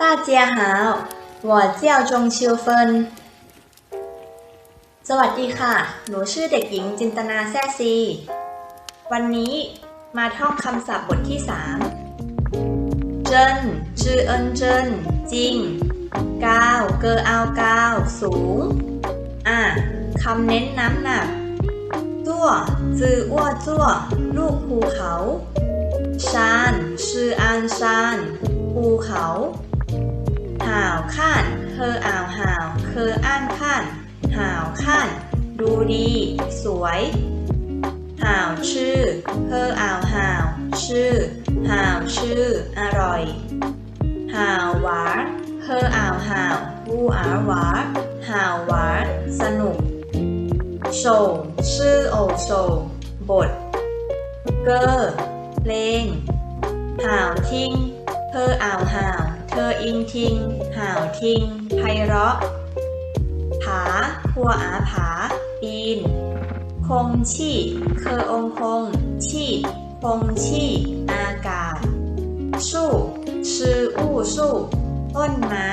大家好我叫钟ชิวเฟินสวัสดีค่ะ หนูชื่อเด็กหญิงจินตนาแซ่ซี วันนี้มาท่องคำศัพท์บทที่ 3 เจิ้นชื่อเอินเจิ้นจริงก้าว เกอเอาก้าว สูง อ่ะคำเน้นน้ำหนัก ตัวจืออ้วจั่ว ลูกภูเขา ชานชื่ออานชาน ภูเขา ห่าวข้านเคออ่าวห่าวเคออ่านข้านห่าวข้านดูดี สวยห่าวชื่อเคออ่าวห่าวชื่อห่าวชื่อ อร่อยห่าวหวานเคออ่าวห่าววูอาหวานห่าวหวานสนุกโชว์ชื่อโอโชว์บท เกอร์เพลงห่าวทิ้งเธออ่าวห่าว เธออิงทิง ห่าวทิง ไพเราะ ผา พัวอาผา ปีน คงชี่ เคอองคง ชี่ คงชี่ อากาศ สู้ชื่ออู้สู้ ต้นไม้